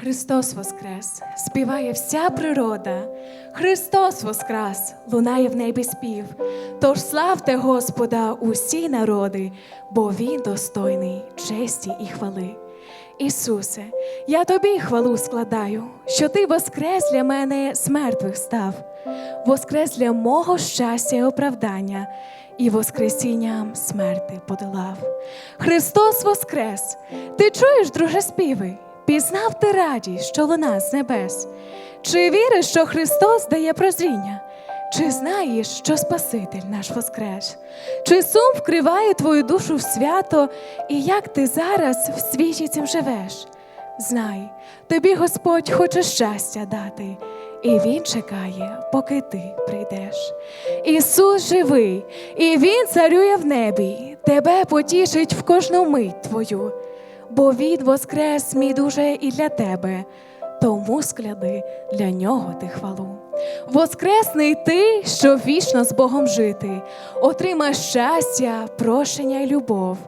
Христос Воскрес, співає вся природа. Христос Воскрес, лунає в небі спів. Тож славте Господа усі народи, бо Він достойний честі і хвали. Ісусе, я тобі хвалу складаю, що ти воскрес для мене з мертвих став, воскрес для мого щастя і оправдання, і воскресінням смерти подолав. Христос Воскрес! Ти чуєш, друже, співи? Пізнав ти радість, що луна з небес? Чи віриш, що Христос дає прозріння? Чи знаєш, що Спаситель наш воскрес? Чи сум вкриває твою душу в свято, і як ти зараз в світі цим живеш? Знай, тобі Господь хоче щастя дати, і Він чекає, поки ти прийдеш. Ісус живий, і Він царює в небі, тебе потішить в кожну мить твою, бо Він воскрес мій дуже, і для тебе, тому скляди для нього ти хвалу. Воскресний ти, що вічно з Богом жити, отримай щастя, прошення й любов,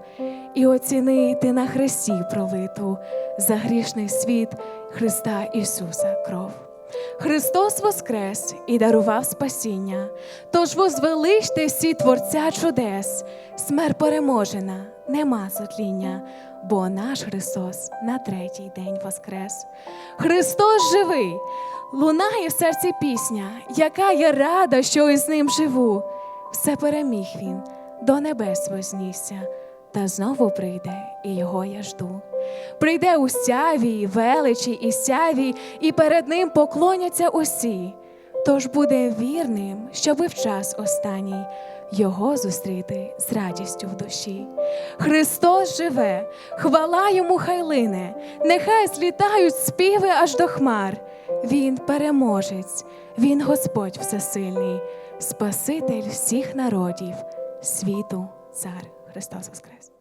і оціни ти на хресті пролиту за грішний світ Христа Ісуса кров. Христос воскрес і дарував спасіння, тож возвеличте всі Творця чудес, смерть переможена, нема зотління, бо наш Христос на третій день воскрес. Христос живий, лунає в серці пісня, яка я рада, що із ним живу. Все переміг він, до небес вознісся, та знову прийде, і його я жду. Прийде у сяві, величі і сяві, і перед ним поклоняться усі. Тож буде вірним, щоби в час останній його зустріти з радістю в душі. Христос живе, хвала йому хай лине, нехай злітають співи аж до хмар. Він переможець, він Господь всесильний, Спаситель всіх народів, світу, цар Христос Воскрес.